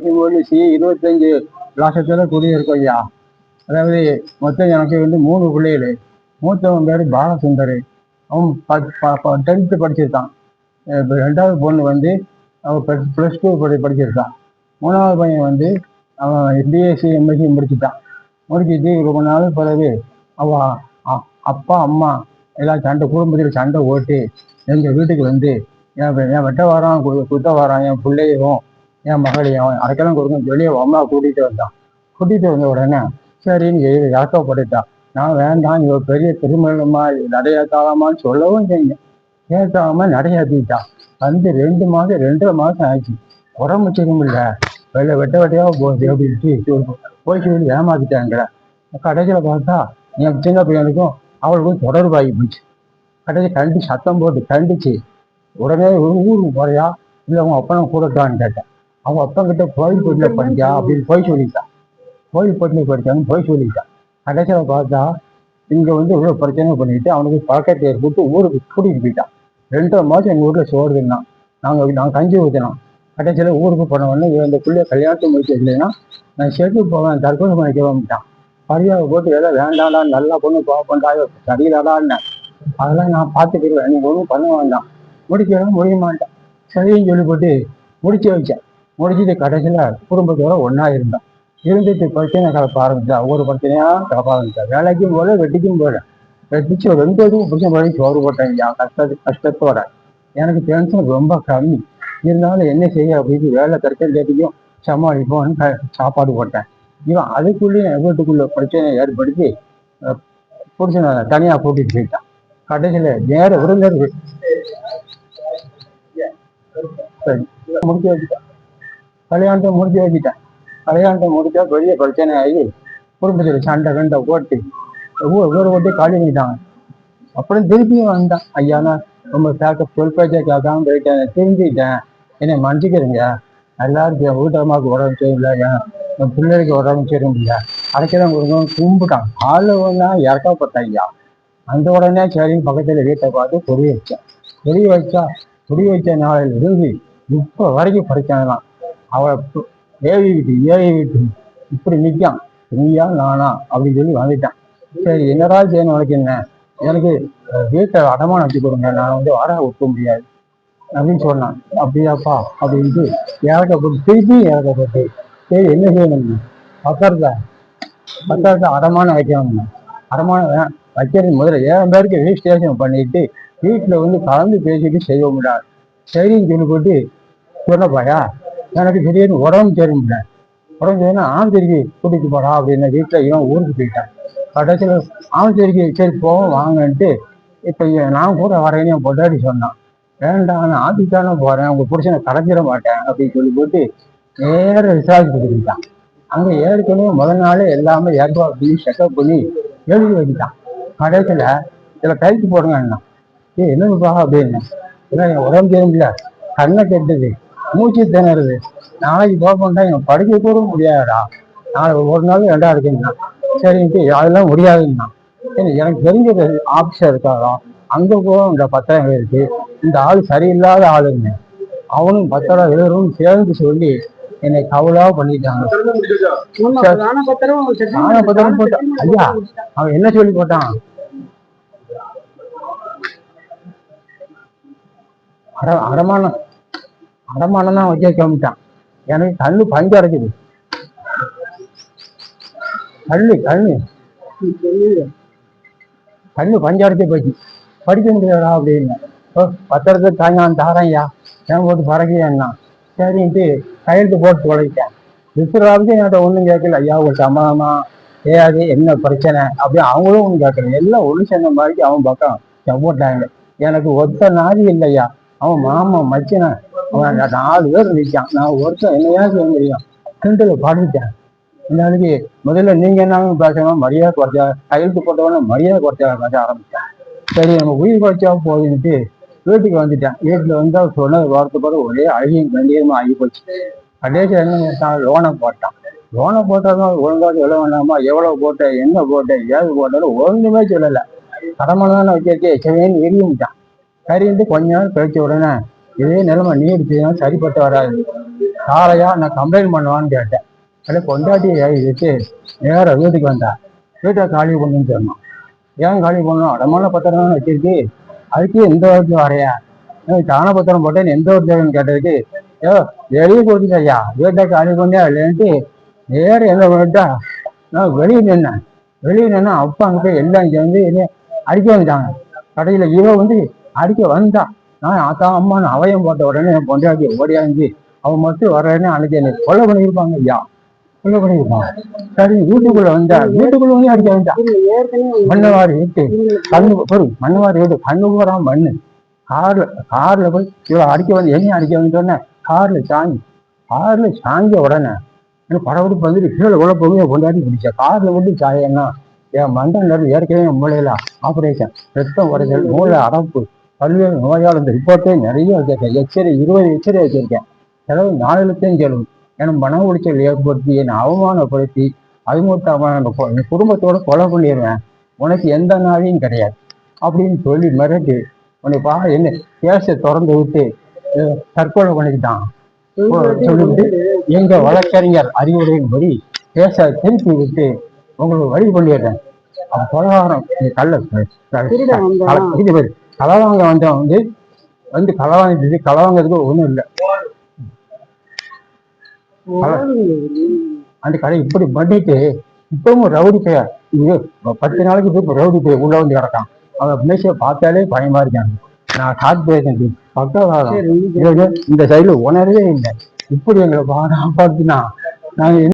படிக்கும்போது சி இருபத்தஞ்சு லட்சத்துல குடியிருக்கோம் ஐயா. அதாவது மொத்தம் எனக்கு வந்து மூணு பிள்ளைகள். மூத்தவன் பேர் பாலசுந்தர். அவன் டென்த்து படிச்சிருக்கான். இப்போ ரெண்டாவது பொண்ணு வந்து அவன் ப்ளஸ் டூ படி படிச்சிருக்கான். மூணாவது பையன் வந்து அவன் பிஎஸ்சி எம்எஸ்சி முடிச்சுட்டான். முடிச்சுட்டு ரொம்ப நாள் பிறகு அவள் அ- அப்பா அம்மா எல்லாம் சண்டை குடும்பத்தில் சண்டை ஓட்டி எங்கள் வீட்டுக்கு வந்து என் என் வெட்ட வாரம் கு- குத்த வாரம் என் பிள்ளையும் என் மகளையும் அடைக்கலம் கொடுக்க வெளியே அம்மா கூட்டிகிட்டு வந்தான். கூட்டிகிட்டு வந்த உடனே சரின்னு எழுதி இறக்கப்பட்டுட்டான் நான் வேண்டாம் இவ பெரிய திருமணமா நடையாத்தாலாமான்னு சொல்லவும் செய்யுங்க கேட்காம நடையாத்திட்டான் வந்து ரெண்டு மாதம் ரெண்டரை மாதம் ஆச்சு உடம்பு சரியில்லை. வெளில வெட்ட வெட்டையாக போகுது அப்படின்ட்டு போய் சொல்லி ஏமாத்திட்டாங்கிற கடைசியில் பார்த்தா என் சின்ன பையனுக்கும் அவளுக்கும் தொடர்பாகி போச்சு. கடைசி கண்டி சத்தம் போட்டு கண்டிச்சு உடனே ஒரு ஊருக்கு போறியா? இல்லை உன் அப்பனும் கூடட்டான்னு கேட்டேன் அவங்க அப்பங்கிட்ட கோயில் போட்டில் படிச்சா அப்படின்னு போய் சொல்லிட்டான் கோயில் போட்டில் படிச்சான்னு போய் சொல்லிட்டான் கடைசியில் பார்த்தா இங்கே வந்து இவ்வளோ பிரச்சனை பண்ணிட்டு அவனுக்கு பழக்கத்தை ஏற்பட்டு ஊருக்கு கூட்டிகிட்டு போயிட்டான் ரெண்டரை மாதம் எங்கள் ஊரில் சோறு தின்னான். நாங்கள் நாங்கள் கஞ்சி ஊற்றினோம் கடைசியில் ஊருக்கு போனவொடனே இவன் இந்த பிள்ளைய கல்யாணத்தை முடிச்சு இல்லைன்னா நான் செட்டு போவேன் தற்கொலை பண்ணிக்க வந்துட்டான் பரியாவை போட்டு எதாவது வேண்டாம்டா நல்லா பொண்ணு பார்ப்பண்டா சரியில்லாடான்னு அதெல்லாம் நான் பார்த்துக்கிடுவேன் நீங்கள் ஒன்றும் பண்ண வேண்டாம். முடிக்கலாம் முடிய மாட்டேன். சரின்னு சொல்லி போட்டு முடிச்சு வச்சேன். முடிஞ்சது கடைசியில் குடும்பத்தோட ஒன்றா இருந்தான் இருந்துட்டு பிரச்சனை கலப்ப ஆரம்பிச்சா ஒவ்வொரு பிரச்சனையாக கலப்ப ஆரம்பிச்சா வேலைக்கும் போல வெட்டிக்கும் போல. வெட்டிச்சு ஒரு ரெண்டு இதுவும் புருஷன் பண்ணி சோறு போட்டேன் ஐயா கஷ்டத்து கஷ்டத்தோட. எனக்கு டென்ஷன் ரொம்ப கம்மி. இருந்தாலும் என்ன செய்ய அப்படின்னு வேலை கரெக்டாக தேட்டிக்கும் சமாளிப்போம்னு சாப்பாடு போட்டேன். இவன் அதுக்குள்ளேயும் என் வீட்டுக்குள்ள பிரச்சனையை ஏற்படுத்தி அஹ், புருஷனை தனியாக கூட்டிகிட்டு போயிட்டான். கடைசியில் நேர விருந்தர் சரி. முடிச்சு கல்யாணத்தை முடிச்சு வச்சுட்டேன். கல்யாணத்தை முடிச்சா பெரிய பிரச்சனை ஆகி குடும்பத்தில் சண்டை கண்டை போட்டு ஊர் ஒவ்வொரு ஓட்டி காலி பண்ணிட்டாங்க. அப்புறம் திருப்பியும் வந்தான். ஐயா நான் ரொம்ப கேட்க சொல் பேச்சை கேட்காம போயிட்டேன். திரும்பிட்டேன் என்னை மன்னிச்சுக்கிறீங்க. எல்லாருக்கும் என் வீட்டம்மாவுக்கு உடம்பு சரியில்லை. என் என் பிள்ளைகளுக்கு உடம்பு சரியில்லை அடைக்கதான் கொடுங்க கும்பிட்டான். ஆளு ஒன்றா இறக்கப்பட்ட ஐயா. அந்த உடனே சரின்னு பக்கத்தில் வீட்டை பார்த்து பொடி வச்சேன். பொடி வச்சா பொடி வச்ச நாளில் இருந்து இப்போ வரைக்கும் படிச்சாங்களாம். அவளை விட்டு ஏழை விட்டு இப்படி நிற்கான் நீயா நானா அப்படின்னு சொல்லி வந்துட்டான். சரி என்னடா செய்யணும் உனக்கு என்ன? எனக்கு வீட்டை அடமானம் வச்சு கொடுங்க. நான் வந்து வாடகை விற்க முடியாது. அப்படின்னு சொன்னான். அப்படியாப்பா அப்படின்ட்டு இறக்கப்பட்டு திருப்பி இறக்கப்பட்டு சரி என்ன செய்யணும்? பக்கத்துல பக்கத்துல அடமானம் வைக்கணும். அடமானம் வைக்கிறது முதல்ல ஏழு பேருக்கு ரிஜிஸ்ட்ரேஷன் பண்ணிட்டு வீட்டில் வந்து கலந்து பேசிட்டு செய்ய முடியாது சரின்னு சொல்லி போட்டு சொன்னப்பாயா எனக்கு திடீர்னு உடம்பு தெரியும்ல உடம்பு சரியில்லை ஆந்திரிக்கு கூட்டிட்டு போடா அப்படின்னு வீட்டில் இவன் ஊருக்கு போயிட்டான். கடைசியில் ஆந்திரிக்கு சரி போவோம் வாங்கன்ட்டு இப்போ நான் கூட வரேன்னு என் பொண்டாடி சொன்னான். வேண்டாம் நான் ஆதிக்கான போகிறேன் உங்க புருஷனை கடைஞ்சிட மாட்டேன் அப்படின்னு சொல்லி போட்டு நேர விசாரிச்சு கொடுத்துட்டான் அங்கே ஏற்கனவே முதல் நாளே எல்லாமே ஏற்பாடு பண்ணி செக்அப் பண்ணி எழுதி வச்சுட்டான். கடைசியில் இதில் கைக்கு போடுங்கன்னா ஏ என்னப்பா அப்படின்னு. ஏன்னா என் உடம்பு தெரியும்ல. கண்ணை கெட்டுது. மூச்சு திணறுது. நாளைக்கு போகணும்டா என் படிக்க கூட முடியாதுடா. நாளை ஒரு நாள் ரெண்டா இருக்குங்கண்ணா சரின்ட்டு அதெல்லாம் முடியாதுங்கண்ணா சரி எனக்கு தெரிஞ்ச ஆஃபீஸர் இருக்காரா அங்கே போக இந்த பத்திரம் இருக்கு. இந்த ஆள் சரியில்லாத ஆளுங்க அவனும் பத்திரம் எழுதுறவும் சேர்ந்து சொல்லி என்னை கவலா பண்ணிட்டாங்க. நானும் பத்திரம் போட்டான் ஐயா அவன் என்ன சொல்லி போட்டான்? அட அடமானம் அடமானம் தான் வைக்க கிளம்பிட்டான் எனக்கு கண்ணு பஞ்சு அடைக்குது. கண்ணு கண்ணு. கண்ணு பஞ்சு அடைச்சு போச்சு. படிக்க முடியாதா அப்படின்னு. பத்திரத்துக்கு பத்திரத்தை தாரையா தாரேன் ஐயா. ஏன் போட்டு பறக்கையா சரின்ட்டு கையெழுத்து போட்டு தொலைக்கிட்டேன் விசுறாவது என்கிட்ட ஒன்றும் கேட்கல. ஐயா ஒரு சமாதானமா? ஏயாது என்ன பிரச்சனை? அப்படி அவங்களும் ஒன்றும் கேட்கல. எல்லாம் ஒன்று சேர்ந்த மாதிரி அவன் பக்கம் செவ்வோட்டாங்க எனக்கு ஒத்த நாதி இல்லையா? அவன் மாமன் மச்சனை? அவன் நாலு பேர் நிற்கான் நான் ஒருத்தன் என்னையா செய்ய முடியும் கிண்டல பாடிட்டேன் என்னாலுக்கு முதல்ல நீங்க என்ன பேசணும்? மரியாதை குறைச்சா கையெழுத்து போட்டவன மரியாதை குறைச்சா பேச ஆரம்பிச்சேன். சரி நம்ம உயிர் குறைச்சா போகுதுன்ட்டு வீட்டுக்கு வந்துட்டேன். வீட்டுல வந்து அவர் சொன்னது வார்த்தை பிறகு ஒரே அழகியும் கண்டியமா ஆகி போச்சு கடைசி என்ன கேட்டான் லோனை போட்டான். லோனை போட்டாலும் ஒழுங்காக எவ்வளோ வேண்டாமா? எவ்வளோ போட்டேன் என்ன போட்டேன் ஏது போட்டாலும் ஒன்றுமே சொல்லலை. கடமனை தானே வச்சிருக்கே செவேன்னு எரியும்ட்டான் சரின்ட்டு கொஞ்ச நாள் கழிச்ச உடனே இதே நிலைமை நீடிச்சுன்னா சரிப்பட்டு வராது. காலையா நான் கம்ப்ளைண்ட் பண்ணுவான்னு கேட்டேன். அதில் கொண்டாட்டி வச்சு நேராக வீட்டுக்கு வந்தா? வீட்டை காலி பண்ணுன்னு சொன்னோம் ஏன் காலி பண்ணணும்? அடமான பத்திரம் தான் வச்சிருக்கு. அதுக்கு எந்த வருஷம் வரையா? தான பத்திரம் போட்டேன்னு எந்த வருஷம் கேட்டதுக்கு ஏ வெளியே கொடுத்துட்டு ஐயா. வீட்டை காலி பண்ணியா இல்லைன்ட்டு நேர என்ன பண்ணிட்டா? நான் வெளியே நின்னேன். வெளியே நின்னா அப்பா அங்கே போய் எல்லாம் இங்கே வந்து அடிக்க வந்துட்டாங்க கடையில் இவன் வந்து அடிக்க வந்தான் நான் அதான் அம்மான்னு அவயம் போட்ட உடனே என் பொண்டாட்டி ஓடியாந்து அவன் மட்டும் வர்றேன்னு அன்னைக்கு என்னை கொலை பண்ணியிருப்பாங்க ஐயா. கொலை பண்ணியிருப்பாங்க. சரி வீட்டுக்குள்ள வந்தா வீட்டுக்குள்ள வந்து அடிக்க வந்தா மண்ணவாரி விட்டு கண்ணு பொருள் மண்ணவாரி விட்டு கண்ணு பூரா மண்ணு. கார்ல கார்ல போய் இவ்வளோ அடிக்க வந்து என்ன அடிக்க வந்துட்டோன்னே கார்ல சாங்கி கார்ல சாஞ்ச உடனே எனக்கு படபடி வந்துட்டு கீழே உள்ள போய் கொண்டாடி பிடிச்ச. கார்ல மட்டும் சாயன்னா என் மண்டல நேரம் ஏற்கனவே மூளையில ஆப்ரேஷன் ரத்தம் உடைதல் மூளை அடப்பு. பல்வேறு நோயால் இந்த ரிப்போர்ட்டே நிறைய வச்சிருக்கேன். எச்சரி இருபது எச்சரி வச்சிருக்கேன். செலவு நாலு லட்சம் செலவு. எனக்கு மன உளைச்சல் ஏற்படுத்தி என்னை அவமானப்படுத்தி அது மட்டும் அந்த கொ- என் குடும்பத்தோட கொலை பண்ணிடுவேன் உனக்கு எந்த நாளையும் கிடையாது. அப்படின்னு சொல்லி மிரட்டி உன்னை பா என்ன கேஸை திறந்து விட்டு தற்கொலை பண்ணிக்கிட்டான். சொல்லிட்டு எங்க வழக்கறிஞர் அறிவுரையின்படி கேஸ திருப்பி விட்டு உங்களுக்கு வழி பண்ணிடுறேன். அவன் கொலகாரம் கல்ல. இது பேர் களவாங்க வந்தவன் வந்து வந்து களவாங்கிட்டு களவாங்கிறதுக்கு ஒண்ணும் இல்லை. அந்த கடை இப்படி பண்ணிட்டு இப்பவும் ரவுடி பெயர் இது பத்து நாளைக்கு இப்ப ரவுடி பெயர் உள்ள வந்து கிடக்கான். அவன் மேசையை பார்த்தாலே பயமா இருக்காங்க நான் ஹார்ட் பேஷண்ட் பக்கவாதம் இந்த சைடுல உணரவே இல்லை. இப்படி எங்களை பாடா பார்த்துனா நாங்க